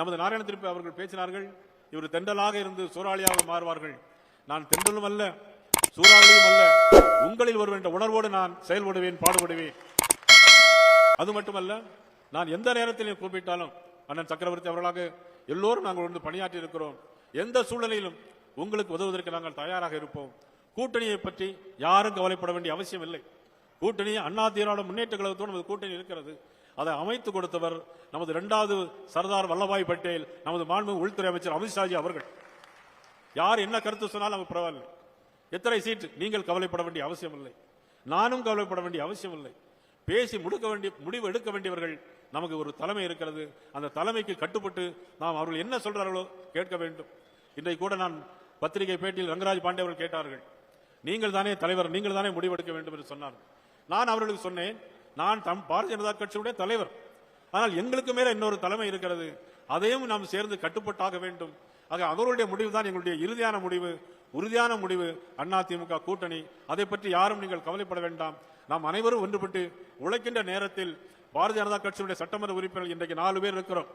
நமது நாராயண திருப்பி அவர்கள் பேசினார்கள் இவர் தெண்டலாக இருந்து சூறாளியாக மாறுவார்கள். நான் தெண்டலும் அல்ல சூறாவளியும் அல்ல உங்களில் ஒருவன் என்ற உணர்வோடு நான் செயல்படுவேன் பாடுபடுவேன். அது மட்டுமல்ல நான் எந்த நேரத்தில் கூப்பிட்டாலும் அண்ணன் சக்கரவர்த்தி அவர்களாக எல்லோரும் நாங்கள் வந்து பணியாற்றி இருக்கிறோம். எந்த சூழ்நிலையிலும் உங்களுக்கு உதவுவதற்கு நாங்கள் தயாராக இருப்போம். கூட்டணியை பற்றி யாரும் கவலைப்பட வேண்டிய அவசியம் இல்லை. கூட்டணி அண்ணா திராவிட முன்னேற்ற கழகத்தோடு நமது கூட்டணி இருக்கிறது. அதை அமைத்து கொடுத்தவர் நமது இரண்டாவது சர்தார் வல்லபாய் பட்டேல் நமது மாண்பு உள்துறை அமைச்சர் அமித்ஷாஜி அவர்கள். யார் என்ன கருத்து சொன்னாலும் நமக்கு பரவாயில்லை. எத்தனை சீட்டு? நீங்கள் கவலைப்பட வேண்டிய அவசியம் இல்லை நானும் கவலைப்பட வேண்டிய அவசியம் இல்லை பேசி முடுக்க வேண்டிய முடிவு எடுக்க வேண்டியவர்கள் நமக்கு ஒரு தலைமை இருக்கிறது. அந்த தலைமைக்கு கட்டுப்பட்டு நாம் அவர்கள் என்ன சொல்றார்களோ கேட்க வேண்டும். இன்றைக்கு கூட நான் பத்திரிகை பேட்டியில் ரங்கராஜ் பாண்டே அவர்கள் கேட்டார்கள். நீங்கள் தானே தலைவர் நீங்கள் தானே முடிவெடுக்க வேண்டும் என்று சொன்னார் நான் அவர்களுக்கு சொன்னேன் நான் தம் பாரதிய ஜனதா கட்சியுடைய தலைவர். ஆனால் எங்களுக்கு மேல இன்னொரு தலைமை இருக்கிறது. அதையும் நாம் சேர்ந்து கட்டுப்பட்டாக வேண்டும். ஆக அவருடைய முடிவு தான் எங்களுடைய இறுதியான முடிவு உறுதியான முடிவு. அண்ணா திமுக கூட்டணி. அதை பற்றி யாரும் நீங்கள் கவலைப்பட வேண்டாம். நாம் அனைவரும் ஒன்றுபட்டு உழைக்கின்ற நேரத்தில் பாரதிய ஜனதா கட்சியுடைய சட்டமன்ற உறுப்பினர்கள் இன்றைக்கு நாலு பேர் இருக்கிறோம்.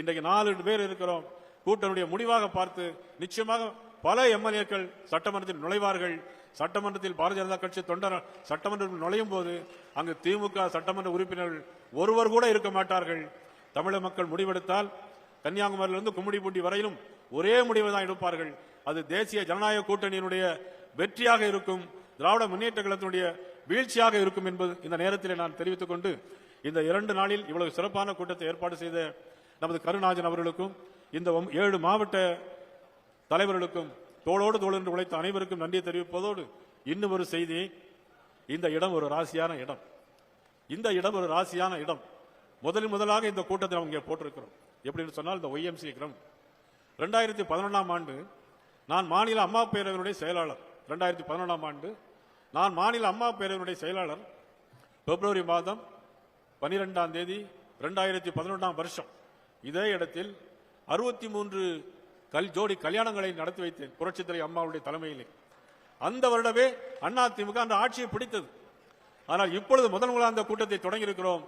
இன்றைக்கு நாலு பேர் இருக்கிறோம். கூட்டணியுடைய முடிவாக பார்த்து நிச்சயமாக பல எம்எல்ஏக்கள் சட்டமன்றத்தில் நுழைவார்கள். சட்டமன்றத்தில் பாரதிய ஜனதா கட்சி தொண்டர் சட்டமன்றத்தில் நுழையும் போது அங்கு திமுக சட்டமன்ற உறுப்பினர்கள் ஒருவர் கூட இருக்க மாட்டார்கள். தமிழக மக்கள் முடிவெடுத்தால் கன்னியாகுமரியிலிருந்து கும்மிடிப்பூண்டி வரையிலும் ஒரே முடிவை தான் எடுப்பார்கள். அது தேசிய ஜனநாயக கூட்டணியினுடைய வெற்றியாக இருக்கும் திராவிட முன்னேற்ற கழகத்தினுடைய வீழ்ச்சியாக இருக்கும் என்பது இந்த நேரத்தில் நான் தெரிவித்துக் கொண்டு இந்த இரண்டு நாளில் இவ்வளவு சிறப்பான கூட்டத்தை ஏற்பாடு செய்த நமது கருணாஜன் அவர்களுக்கும் இந்த ஏழு மாவட்ட தலைவர்களுக்கும் தோளோடு தோள் என்று உழைத்த அனைவருக்கும் நன்றி தெரிவிப்பதோடு இன்னும் ஒரு செய்தி. இந்த இடம் ஒரு ராசியான இடம். இந்த இடம் ஒரு ராசியான இடம். முதலில் முதலாக இந்த கூட்டத்தை அவங்க இங்கே போட்டிருக்கிறோம். எப்படின்னு சொன்னால் இந்த ஒய்எம்சி கிரம் ரெண்டாயிரத்தி பதினொன்றாம் ஆண்டு நான் மாநில அம்மா பேரவையினுடைய செயலாளர். ரெண்டாயிரத்தி பதினொன்றாம் ஆண்டு நான் மாநில அம்மா பேரவையினுடைய செயலாளர். பிப்ரவரி மாதம் பனிரெண்டாம் தேதி ரெண்டாயிரத்தி பதினொன்றாம் வருஷம். இதே இடத்தில் அறுபத்தி மூன்று கல் ஜோடி கல்யாணங்களை நடத்தி வைத்தேன் புரட்சித்துறை அம்மாவுடைய தலைமையிலே. அந்த வருடமே அண்ணா திமுக அந்த ஆட்சியை பிடித்தது. ஆனால் இப்பொழுது முதல் முதலாக அந்த கூட்டத்தை தொடங்கியிருக்கிறோம்.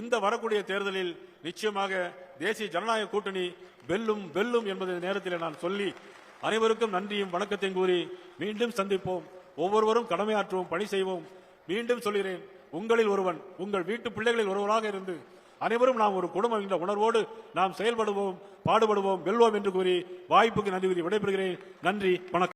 இந்த வரக்கூடிய தேர்தலில் நிச்சயமாக தேசிய ஜனநாயக கூட்டணி வெல்லும் வெல்லும் என்பதை நேரத்தில் நான் சொல்லி அனைவருக்கும் நன்றியும் வணக்கத்தையும் கூறி மீண்டும் சந்திப்போம். ஒவ்வொருவரும் கடமையாற்றுவோம் பணி செய்வோம். மீண்டும் சொல்கிறேன் உங்களில் ஒருவன் உங்கள் வீட்டு பிள்ளைகளில் ஒருவராக இருந்து அனைவரும் நாம் ஒரு குடும்பம் என்ற உணர்வோடு நாம் செயல்படுவோம் பாடுபடுவோம் வெல்வோம் என்று கூறி வாய்ப்புக்கு நன்றி கூறி விடைபெறுகிறேன். நன்றி வணக்கம்.